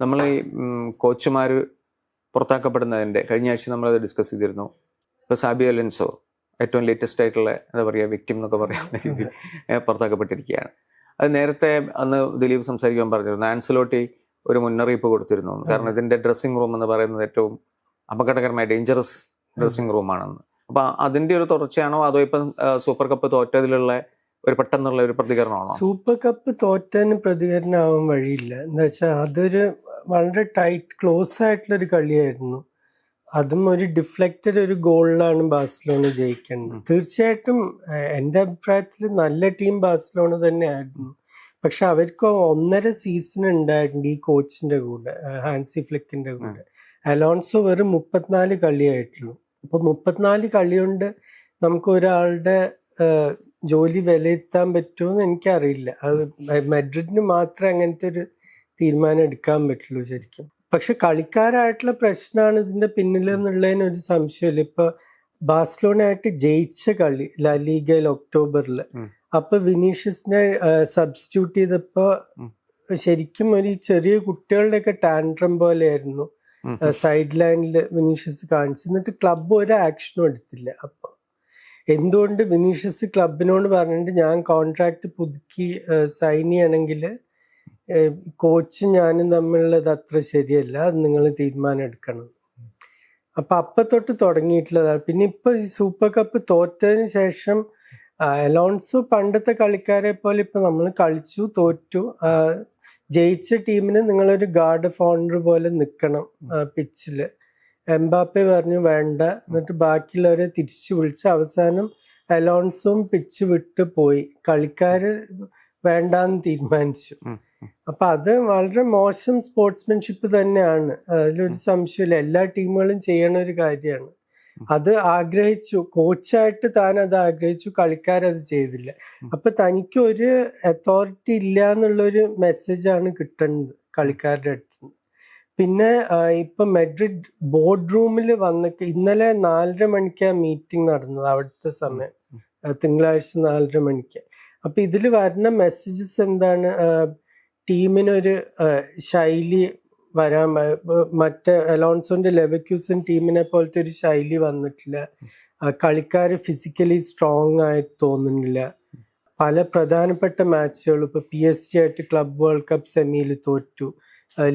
നമ്മൾ ഈ കോച്ചുമാർ പുറത്താക്കപ്പെടുന്നതിന്റെ കഴിഞ്ഞ ആഴ്ച നമ്മളത് ഡിസ്കസ് ചെയ്തിരുന്നു. ഇപ്പോൾ സാബിയോ അലൻസോ ഏറ്റവും ലേറ്റസ്റ്റ് ആയിട്ടുള്ള എന്താ പറയുക വിക്ടിം എന്നൊക്കെ പറയാവുന്ന രീതിയിൽ പുറത്താക്കപ്പെട്ടിരിക്കുകയാണ്. അത് നേരത്തെ അന്ന് ദിലീപ് സംസാരിക്കാൻ പറഞ്ഞിരുന്നു. ആൻസലോട്ടി ഒരു മുന്നറിയിപ്പ് കൊടുത്തിരുന്നു. കാരണം ഇതിന്റെ ഡ്രസ്സിംഗ് റൂം എന്ന് പറയുന്നത് ഏറ്റവും അപകടകരമായ ഡേഞ്ചറസ് ഡ്രസ്സിംഗ് റൂമാണെന്ന് അപ്പൊ അതിന്റെ ഒരു തുടർച്ചയാണോ? അതോ ഇപ്പം സൂപ്പർ കപ്പ് തോറ്റതിലുള്ള ഒരു പെട്ടെന്നുള്ള ഒരു പ്രതികരണമാണോ? സൂപ്പർ കപ്പ് തോറ്റതിന് പ്രതികരണമാവാൻ വഴിയില്ല. എന്താ വെച്ചാൽ അതൊരു വളരെ ടൈറ്റ് ക്ലോസ് ആയിട്ടുള്ള ഒരു കളിയായിരുന്നു. അതും ഒരു ഡിഫ്ലക്റ്റഡ് ഒരു ഗോളിലാണ് ബാഴ്സലോണ ജയിക്കേണ്ടത്. തീർച്ചയായിട്ടും എന്റെ അഭിപ്രായത്തിൽ നല്ല ടീം ബാഴ്സലോണ തന്നെയായിരുന്നു. പക്ഷെ അവർക്ക് ഒന്നര സീസൺ ഉണ്ടായിട്ടുണ്ട് ഈ കോച്ചിന്റെ കൂടെ ഹാൻസി ഫ്ലിക്കിന്റെ കൂടെ. അലോൺസോ വെറും മുപ്പത്തിനാല് കളിയായിട്ടുള്ളൂ. അപ്പോൾ മുപ്പത്തിനാല് കളി കൊണ്ട് നമുക്ക് ഒരാളുടെ ജോലി വിലയിരുത്താൻ പറ്റുമെന്ന് എനിക്കറിയില്ല. അത് മെഡ്രിഡിന് മാത്രമേ അങ്ങനത്തെ ഒരു തീരുമാനം എടുക്കാൻ പറ്റുള്ളൂ ശരിക്കും. പക്ഷെ കളിക്കാരായിട്ടുള്ള പ്രശ്നമാണ് ഇതിന്റെ പിന്നിൽ എന്നുള്ളതിന് ഒരു സംശയമില്ല. ഇപ്പൊ ബാഴ്സലോണ ആയിട്ട് ജയിച്ച കളി ലലീഗയിൽ ഒക്ടോബറിൽ. അപ്പൊ വിനീഷ്യസിനെ സബ്സ്റ്റിറ്റ്യൂട്ട് ചെയ്തപ്പോ ശരിക്കും ഒരു ചെറിയ കുട്ടികളുടെയൊക്കെ ടാൻഡ്രം പോലെയായിരുന്നു. ആയിരുന്നു സൈഡ് ലൈനിൽ വിനീഷ്യസ് കാണിച്ചു എന്നിട്ട് ക്ലബ്ബ് ഒരു ആക്ഷനും എടുത്തില്ല അപ്പൊ. എന്തുകൊണ്ട് വിനീഷ്യസ് ക്ലബിനോട് പറഞ്ഞിട്ട് ഞാൻ കോൺട്രാക്ട് പുതുക്കി സൈൻ ചെയ്യണമെങ്കിൽ കോച്ചും ഞാനും തമ്മിലുള്ളത് അത്ര ശരിയല്ല. അത് നിങ്ങൾ തീരുമാനം എടുക്കണം. അപ്പൊ അപ്പൊ തൊട്ട് തുടങ്ങിയിട്ടുള്ളതാണ് പിന്നെ ഇപ്പൊ സൂപ്പർ കപ്പ് തോറ്റതിന് ശേഷം അലോൺസോ പണ്ടത്തെ കളിക്കാരെ പോലെ ഇപ്പൊ നമ്മൾ കളിച്ചു തോറ്റു. ജയിച്ച ടീമിന് നിങ്ങളൊരു ഗാർഡ് ഓഫ് ഓണർ പോലെ നിൽക്കണം പിച്ചിൽ എംബാപ്പെ പറഞ്ഞു വേണ്ട. എന്നിട്ട് ബാക്കിയുള്ളവരെ തിരിച്ചു വിളിച്ച് അവസാനം അലോൺസും പിച്ച് വിട്ട് പോയി. കളിക്കാര് വേണ്ടാന്ന് തീരുമാനിച്ചു. അപ്പൊ അത് വളരെ മോശം സ്പോർട്സ്മാൻഷിപ്പ് തന്നെയാണ്. അതിലൊരു സംശയമില്ല എല്ലാ ടീമുകളും ചെയ്യണ ഒരു കാര്യമാണ്. അത് ആഗ്രഹിച്ചു. കോച്ചായിട്ട് താൻ അത് ആഗ്രഹിച്ചു. കളിക്കാരത് ചെയ്തില്ല. അപ്പൊ തനിക്ക് ഒരു അതോറിറ്റി ഇല്ല എന്നുള്ളൊരു മെസ്സേജാണ് കിട്ടുന്നത് കളിക്കാരുടെ അടുത്ത്. നിന്ന് പിന്നെ ഇപ്പൊ മെഡ്രിഡ് ബോർഡ് റൂമിൽ വന്നിട്ട് ഇന്നലെ നാലര മണിക്കാ മീറ്റിംഗ് നടന്നത് അവിടുത്തെ സമയം. തിങ്കളാഴ്ച നാലര മണിക്ക്. അപ്പൊ ഇതിൽ വരുന്ന മെസ്സേജസ് എന്താണ്? ടീമിനൊരു ശൈലി വരാൻ മറ്റേ അലോൺസോന്റെ ലെവക്യൂസൻ ടീമിനെ പോലത്തെ ഒരു ശൈലി വന്നിട്ടില്ല. കളിക്കാർ ഫിസിക്കലി സ്ട്രോങ് ആയി തോന്നുന്നില്ല. പല പ്രധാനപ്പെട്ട മാച്ചുകൾ ഇപ്പൊ പി എസ് ജി ആയിട്ട് ക്ലബ് വേൾഡ് കപ്പ് സെമിയിൽ തോറ്റു.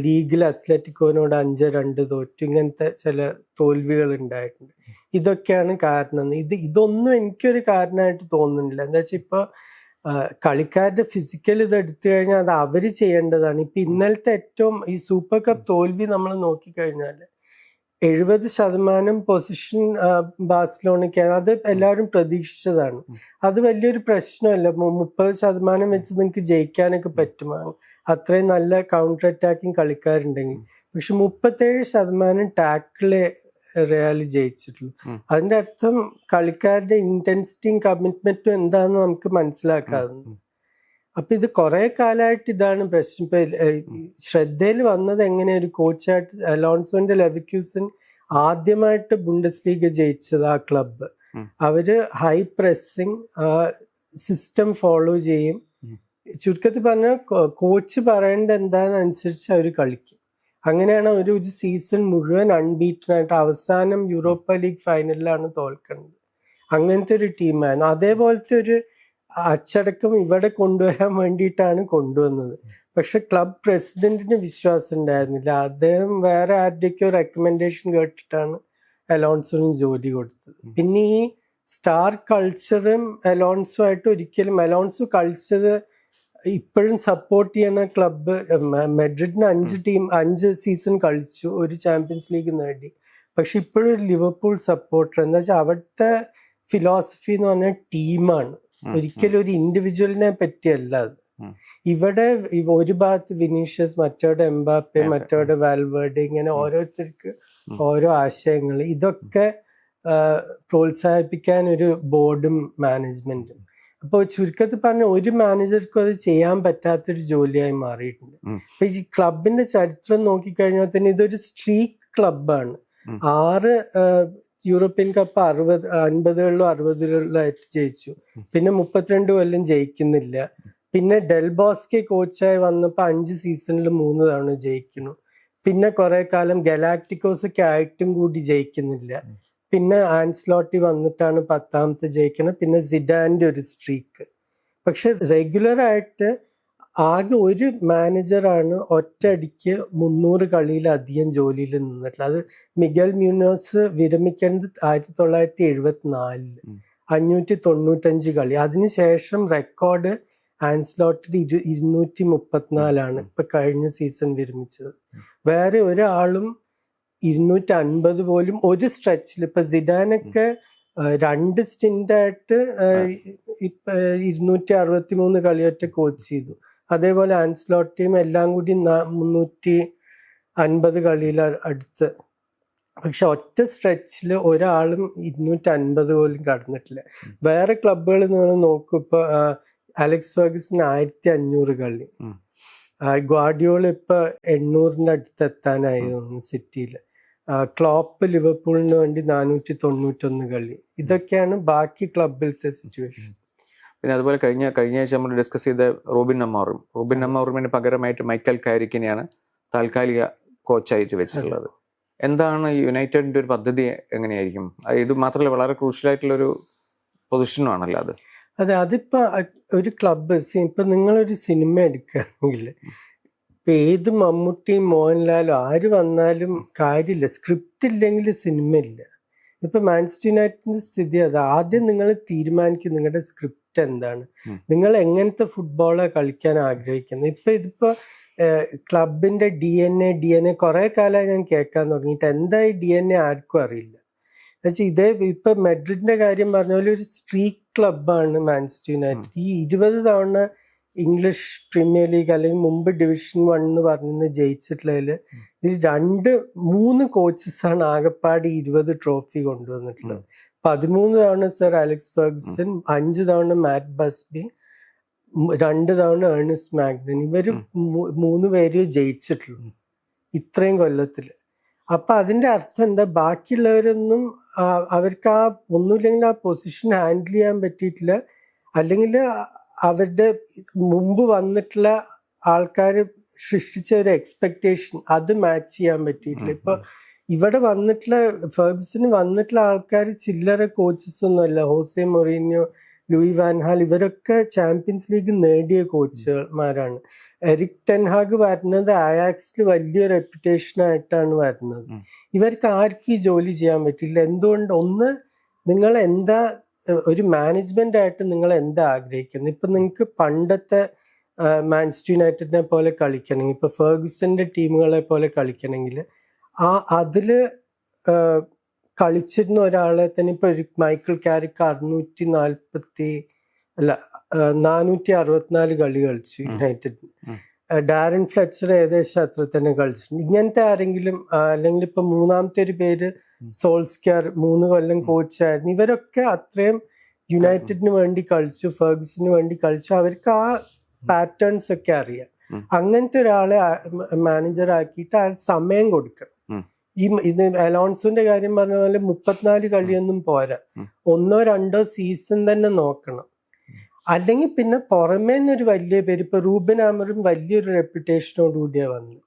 ലീഗിൽ അത്ലറ്റിക്കോനോട് അഞ്ച് രണ്ട് തോറ്റു. ഇങ്ങനത്തെ ചില തോൽവികൾ ഉണ്ടായിട്ടുണ്ട്. ഇതൊക്കെയാണ് കാരണം. ഇത് ഇതൊന്നും എനിക്കൊരു കാരണമായിട്ട് തോന്നുന്നില്ല. എന്താ വെച്ചാൽ ഇപ്പൊ കളിക്കാരുടെ ഫിസിക്കൽ ഇത് എടുത്തു കഴിഞ്ഞാൽ അത് അവർ ചെയ്യേണ്ടതാണ്. ഇപ്പൊ ഇന്നലത്തെ ഏറ്റവും ഈ സൂപ്പർ കപ്പ് തോൽവി നമ്മൾ നോക്കിക്കഴിഞ്ഞാൽ എഴുപത് ശതമാനം പൊസിഷൻ ബാഴ്സലോണയ്ക്കാണ് അത് എല്ലാവരും പ്രതീക്ഷിച്ചതാണ്. അത് വലിയൊരു പ്രശ്നമല്ല. മുപ്പത് ശതമാനം വെച്ച് നിങ്ങൾക്ക് ജയിക്കാനൊക്കെ പറ്റും അത്രയും നല്ല കൗണ്ടർ അറ്റാക്കിങ് കളിക്കാരുണ്ടെങ്കിൽ. പക്ഷെ മുപ്പത്തേഴ് ശതമാനം ടാക്കിളെ റയൽ ജയിച്ചിട്ടുള്ളൂ. അതിന്റെ അർത്ഥം കളിക്കാരുടെ ഇന്റൻസിറ്റിയും കമ്മിറ്റ്മെന്റും എന്താന്ന് നമുക്ക് മനസ്സിലാക്കാറുണ്ട്. അപ്പൊ ഇത് കുറെ കാലമായിട്ട് ഇതാണ് പ്രശ്നം. ഇപ്പൊ ശ്രദ്ധയിൽ വന്നത് എങ്ങനെ ഒരു കോച്ചായിട്ട് അലോൺസോന്റെ ലെവിക്യൂസൻ ആദ്യമായിട്ട് ബുണ്ടസ് ലീഗ് ജയിച്ചത് ആ ക്ലബ്ബ് അവർ ഹൈ പ്രസ്സിങ് സിസ്റ്റം ഫോളോ ചെയ്യും. ചുരുക്കത്തിൽ പറഞ്ഞാൽ കോച്ച് പറയേണ്ട എന്താണെന്നനുസരിച്ച് അവർ കളിക്കും. അങ്ങനെയാണ് ഒരു ഒരു സീസൺ മുഴുവൻ അൺബീറ്റൻ ആയിട്ട് അവസാനം യൂറോപ്പ ലീഗ് ഫൈനലിലാണ് തോൽക്കുന്നത്. അങ്ങനത്തെ ഒരു ടീമായിരുന്നു അതേപോലത്തെ ഒരു അച്ചടക്കം ഇവിടെ കൊണ്ടുവരാൻ വേണ്ടിയിട്ടാണ് കൊണ്ടുവന്നത്. പക്ഷെ ക്ലബ് പ്രസിഡന്റിന് വിശ്വാസം ഉണ്ടായിരുന്നില്ല. അദ്ദേഹം വേറെ ആരുടെയൊക്കെയോ റെക്കമെൻഡേഷൻ കേട്ടിട്ടാണ് അലോൺസോന് ജോലി കൊടുത്തത്. പിന്നെ ഈ സ്റ്റാർ കൾച്ചറും അലോൺസോ ആയിട്ട് ഒരിക്കലും അലോൺസോ കളിച്ചത് ഇപ്പോഴും സപ്പോർട്ട് ചെയ്യുന്ന ക്ലബ്ബ് മെഡ്രിഡിന് അഞ്ച് ടീം അഞ്ച് സീസൺ കളിച്ചു ഒരു ചാമ്പ്യൻസ് ലീഗ് നേടി. പക്ഷെ ഇപ്പോഴും ഒരു ലിവർപൂൾ സപ്പോർട്ടർ എന്താ വെച്ചാൽ അവിടുത്തെ ഫിലോസഫി എന്ന് പറഞ്ഞാൽ ടീമാണ്. ഒരിക്കലും ഒരു ഇൻഡിവിജ്വലിനെ പറ്റിയല്ല അത്. ഇവിടെ ഇവ- ഒരു ഭാഗത്ത് വിനീഷ്യസ് മറ്റവിടെ എംബാപ്പെ. മറ്റവിടെ വാൽവേർഡ് ഇങ്ങനെ ഓരോരുത്തർക്ക്. ഓരോ ആശയങ്ങൾ. ഇതൊക്കെ പ്രോത്സാഹിപ്പിക്കാൻ ഒരു ബോർഡും മാനേജ്മെന്റും അപ്പോൾ ചുരുക്കത്തിൽ പറഞ്ഞ ഒരു മാനേജർക്കും അത് ചെയ്യാൻ പറ്റാത്തൊരു ജോലിയായി മാറിയിട്ടുണ്ട്. അപ്പൊ ഈ ക്ലബിന്റെ ചരിത്രം നോക്കിക്കഴിഞ്ഞാൽ തന്നെ ഇതൊരു സ്ട്രീക്ക് ക്ലബാണ്. ആറ് യൂറോപ്യൻ കപ്പ് അറുപത് അൻപതുകളിലും അറുപതുകളിലായിട്ട് ജയിച്ചു. പിന്നെ മുപ്പത്തിരണ്ട് കൊല്ലം ജയിക്കുന്നില്ല. പിന്നെ ഡെൽബോസ്കെ കോച്ചായി വന്നപ്പോൾ അഞ്ച് സീസണിൽ മൂന്ന് തവണ ജയിക്കുന്നു. പിന്നെ കുറെ കാലം ഗലാക്ടിക്കോസൊക്കെ ആയിട്ടും കൂടി ജയിക്കുന്നില്ല. പിന്നെ ആൻസ്ലോട്ടി വന്നിട്ടാണ് പത്താമത്തെ ജയിക്കുന്നത് പിന്നെ സിഡാന്റെ ഒരു സ്ട്രീക്ക് പക്ഷെ റെഗുലറായിട്ട് ആകെ ഒരു മാനേജറാണ് ഒറ്റയടിക്ക് മുന്നൂറ് കളിയിലധികം ജോലിയിൽ നിന്നിട്ടുള്ളത്. അത് മിഗൽ മ്യൂനോസ് വിരമിക്കേണ്ടത് ആയിരത്തി തൊള്ളായിരത്തി എഴുപത്തി നാലിൽ അഞ്ഞൂറ്റി തൊണ്ണൂറ്റഞ്ച് കളി അതിനുശേഷം റെക്കോർഡ് ആൻസ്ലോട്ടിൽ ഇരു ഇരുന്നൂറ്റി മുപ്പത്തിനാലാണ് ഇപ്പൊ കഴിഞ്ഞ സീസൺ വിരമിച്ചത്. വേറെ ഒരാളും ഇരുന്നൂറ്റി അൻപത് പോലും ഒരു സ്ട്രെച്ചിൽ ഇപ്പൊ സിഡാനൊക്കെ രണ്ട് സ്റ്റിൻഡായിട്ട് ഇപ്പൊ ഇരുന്നൂറ്റി അറുപത്തി മൂന്ന് കളിയൊറ്റ കോച്ച് ചെയ്തു. അതേപോലെ ആൻസ്ലോട്ടിയും എല്ലാം കൂടി മുന്നൂറ്റി അൻപത് കളിയിൽ അടുത്ത്. പക്ഷെ ഒറ്റ സ്ട്രെച്ചിൽ ഒരാളും ഇരുന്നൂറ്റി അൻപത് പോലും കടന്നിട്ടില്ല. വേറെ ക്ലബുകൾ നിങ്ങൾ നോക്കും ഇപ്പൊ അലക്സ് ഫെർഗസൺ ആയിരത്തി അഞ്ഞൂറ് കളി. ഗ്വാഡിയോൾ ഇപ്പൊ എണ്ണൂറിന്റെ അടുത്ത് എത്താനായി സിറ്റിയിൽ ക്ലോപ്പ് ലിവർപൂളിന് വേണ്ടി നാനൂറ്റി തൊണ്ണൂറ്റൊന്ന് കളി. ഇതൊക്കെയാണ് ബാക്കി ക്ലബിലത്തെ സിറ്റുവേഷൻ പിന്നെ അതുപോലെ കഴിഞ്ഞ കഴിഞ്ഞ ആഴ്ച നമ്മൾ ഡിസ്കസ് ചെയ്ത റോബിൻ അമ്മാറും റോബിൻ അമ്മാറുമിന് പകരമായിട്ട് മൈക്കൽ കാരിക്കിനെയാണ് താൽക്കാലിക കോച്ചായിട്ട് വെച്ചിട്ടുള്ളത്. എന്താണ് യുണൈറ്റഡിന്റെ ഒരു പദ്ധതി എങ്ങനെയായിരിക്കും? ഇത് മാത്രമല്ല വളരെ ക്രൂഷ്യൽ ആയിട്ടുള്ള ഒരു പൊസിഷനുമാണല്ലോ അത്. അതെ അതിപ്പോ ഒരു ക്ലബ്ബ് ഇപ്പൊ നിങ്ങളൊരു സിനിമ എടുക്കുകയാണെങ്കിൽ ഇപ്പൊ ഏത് മമ്മൂട്ടിയും മോഹൻലാലും ആര് വന്നാലും കാര്യമില്ല. സ്ക്രിപ്റ്റ് ഇല്ലെങ്കിൽ സിനിമ ഇല്ല. ഇപ്പൊ മാൻസ്റ്റർ യുണൈറ്റഡിന്റെ സ്ഥിതി അത്. ആദ്യം നിങ്ങൾ തീരുമാനിക്കും നിങ്ങളുടെ സ്ക്രിപ്റ്റ് എന്താണ്. നിങ്ങൾ എങ്ങനത്തെ ഫുട്ബോളെ കളിക്കാൻ ആഗ്രഹിക്കുന്നത്? ഇപ്പൊ ഇതിപ്പോ ക്ലബിന്റെ D N A D N A കുറെ കാലമായി ഞാൻ കേൾക്കാൻ തുടങ്ങിയിട്ട് എന്തായി ഡി എൻ എ ആർക്കും അറിയില്ല. എന്നുവെച്ചാൽ ഇതേ ഇപ്പൊ മെഡ്രിഡിന്റെ കാര്യം പറഞ്ഞ പോലെ ഒരു സ്ട്രീറ്റ് ക്ലബാണ് മാൻസ്റ്റർ യുണൈറ്റഡ് ഈ ഇരുപത് തവണ ഇംഗ്ലീഷ് പ്രീമിയർ ലീഗ് അല്ലെങ്കിൽ മുമ്പ് ഡിവിഷൻ വൺ എന്ന് പറഞ്ഞ് ജയിച്ചിട്ടുള്ളതിൽ ഇതിൽ രണ്ട് മൂന്ന് കോച്ചസാണ് ആണ് ആകപ്പാട് ഇരുപത് ട്രോഫി കൊണ്ടുവന്നിട്ടുള്ളത്. പതിമൂന്ന് തവണ സർ അലക്സ് ഫെർഗസൺ അഞ്ച് തവണ മാറ്റ് ബസ്ബി രണ്ട് തവണ ഏർണിസ് മാഗ്നൻ. ഇവർ മൂന്ന് പേര് ജയിച്ചിട്ടുള്ളൂ ഇത്രയും കൊല്ലത്തിൽ. അപ്പൊ അതിന്റെ അർത്ഥം എന്താ? ബാക്കിയുള്ളവരൊന്നും അവർക്ക് ആ ഒന്നുമില്ലെങ്കിൽ ആ പൊസിഷൻ ഹാൻഡിൽ ചെയ്യാൻ പറ്റിയിട്ടില്ല. അല്ലെങ്കിൽ അവരുടെ മുമ്പ് വന്നിട്ടുള്ള ആൾക്കാർ സൃഷ്ടിച്ച ഒരു എക്സ്പെക്ടേഷൻ അത് മാച്ച് ചെയ്യാൻ പറ്റിയിട്ടില്ല. ഇപ്പൊ ഇവിടെ വന്നിട്ടുള്ള ഫേബ്സിന് വന്നിട്ടുള്ള ആൾക്കാർ ചില്ലറ കോച്ചസ് ഒന്നുമല്ല ഹോസെ മൊറീനിയോ ലൂയി വാൻഹാൽ ഇവരൊക്കെ ചാമ്പ്യൻസ് ലീഗ് നേടിയ കോച്ചുമാരാണ് എറിക് ടെൻഹാഗ് വരുന്നത് ആയാക്സിൽ വലിയ റെപ്യൂട്ടേഷനായിട്ടാണ് വരുന്നത്. ഇവർക്ക് ആർക്കും ഈ ജോലി ചെയ്യാൻ പറ്റില്ല എന്തുകൊണ്ട്? ഒന്ന് നിങ്ങൾ എന്താ ഒരു മാനേജ്മെന്റ് ആയിട്ട് നിങ്ങൾ എന്താ ആഗ്രഹിക്കുന്നത്? ഇപ്പൊ നിങ്ങൾക്ക് പണ്ടത്തെ മാൻസ്റ്റർ യുണൈറ്റഡിനെ പോലെ കളിക്കണമെങ്കിൽ ഇപ്പൊ ഫെർഗുസന്റെ ടീമുകളെ പോലെ കളിക്കണമെങ്കിൽ ആ അതിൽ കളിച്ചിരുന്ന ഒരാളെ തന്നെ ഇപ്പൊ ഒരു മൈക്കിൾ കാരിക്ക് അറുന്നൂറ്റി നാൽപ്പത്തി അല്ല നാനൂറ്റി അറുപത്തിനാല് കളി കളിച്ചു. യുണൈറ്റഡിന് ഡാരൻ ഫ്ലെക്സർ ഏകദേശം അത്ര തന്നെ കളിച്ചിട്ടുണ്ട്. ഇങ്ങനത്തെ ആരെങ്കിലും അല്ലെങ്കിൽ ഇപ്പൊ മൂന്നാമത്തെ ഒരു പേര് സോൾസ്ക്യാർ സോൾസ്കാർ മൂന്ന് കൊല്ലം. കോച്ചായിരുന്നു. ഇവരൊക്കെ അത്രയും യുണൈറ്റഡിന് വേണ്ടി കളിച്ചു ഫെർഗ്സിന് വേണ്ടി കളിച്ചു. അവർക്ക് ആ പാറ്റേൺസ് ഒക്കെ അറിയാം. അങ്ങനത്തെ ഒരാളെ മാനേജർ ആക്കിയിട്ട് ആ സമയം കൊടുക്കണം. ഈ ഇത് അലോൺസോന്റെ കാര്യം പറഞ്ഞ പോലെ മുപ്പത്തിനാല് കളിയൊന്നും പോരാ. ഒന്നോ രണ്ടോ സീസൺ തന്നെ നോക്കണം. അല്ലെങ്കിൽ പിന്നെ പുറമേ നിന്നൊരു വലിയ പേര് ഇപ്പൊ റൂബൻ ആമറും വലിയൊരു റെപ്യൂട്ടേഷനോട് കൂടിയാണ് വന്നത്.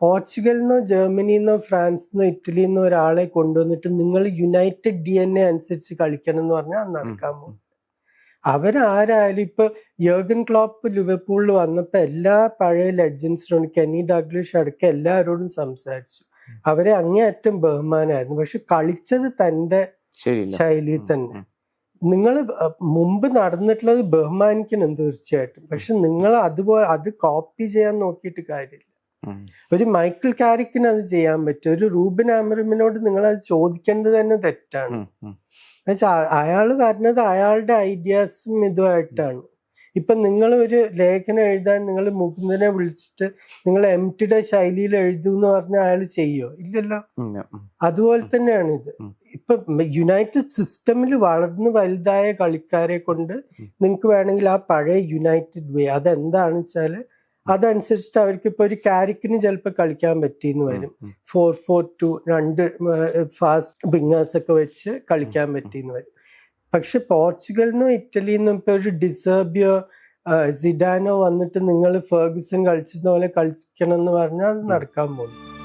പോർച്ചുഗലിന്നോ ജർമ്മനിന്നോ ഫ്രാൻസിന്നോ ഇറ്റലിന്നോ ഒരാളെ കൊണ്ടുവന്നിട്ട് നിങ്ങൾ യുണൈറ്റഡ് ഡി എൻ എ അനുസരിച്ച് കളിക്കണം എന്ന് പറഞ്ഞാൽ അത് നടക്കാൻ പോകും അവരാരായാലും ഇപ്പൊ യോഗൻ ക്ലോപ്പ് ലിവർപൂളിൽ വന്നപ്പോ എല്ലാ പഴയ ലെജൻസിനോട് കെനി ഡഗ്ലിഷ് അടക്കം എല്ലാവരോടും സംസാരിച്ചു. അവരെ അങ്ങേയറ്റം ബഹുമാനായിരുന്നു പക്ഷെ കളിച്ചത് തന്റെ ശൈലിയിൽ തന്നെ. നിങ്ങൾ മുമ്പ് നടന്നിട്ടുള്ളത് ബഹുമാനിക്കണം തീർച്ചയായിട്ടും. പക്ഷെ നിങ്ങൾ അതുപോലെ അത് കോപ്പി ചെയ്യാൻ നോക്കിയിട്ട് കാര്യമില്ല. ഒരു മൈക്കിൾ കാരിക്കിന് അത് ചെയ്യാൻ പറ്റും. ഒരു റൂബിൻ ആമറിമിനോട് നിങ്ങൾ അത് ചോദിക്കേണ്ടത് തന്നെ തെറ്റാണ്. എന്നുവെച്ചാൽ അയാൾ വരുന്നത് അയാളുടെ ഐഡിയാസും ഇതുമായിട്ടാണ്. ഇപ്പൊ നിങ്ങൾ ഒരു ലേഖനം എഴുതാൻ നിങ്ങൾ മുകുന്ദനെ വിളിച്ചിട്ട് നിങ്ങൾ എം ടിയുടെ ശൈലിയിൽ എഴുതുമെന്ന് പറഞ്ഞാൽ അയാൾ ചെയ്യോ ഇല്ലല്ലോ. അതുപോലെ തന്നെയാണ് ഇത്. ഇപ്പൊ യുണൈറ്റഡ് സിസ്റ്റമിൽ വളർന്ന് വലുതായ കളിക്കാരെ കൊണ്ട് നിങ്ങൾക്ക് വേണമെങ്കിൽ ആ പഴയ യുണൈറ്റഡ് വേ അതെന്താണെന്ന് വെച്ചാൽ അതനുസരിച്ചിട്ട് അവർക്ക് ഇപ്പൊ ഒരു കാരിക്കിന് ചിലപ്പോൾ കളിക്കാൻ പറ്റിയെന്ന് വരും. ഫോർ ഫോർ ടു രണ്ട് ഫാസ്റ്റ് ബിങ്ങേഴ്സ് ഒക്കെ വെച്ച് കളിക്കാൻ പറ്റിയെന്ന് വരും. പക്ഷെ പോർച്ചുഗലിനോ ഇറ്റലിന്നോ ഇപ്പൊ ഒരു ഡിസേർബിയോ സിഡാനോ വന്നിട്ട് നിങ്ങൾ ഫെർഗുസൺ കളിച്ചതുപോലെ കളിക്കണം എന്ന് പറഞ്ഞാൽ നടക്കാൻ പോകും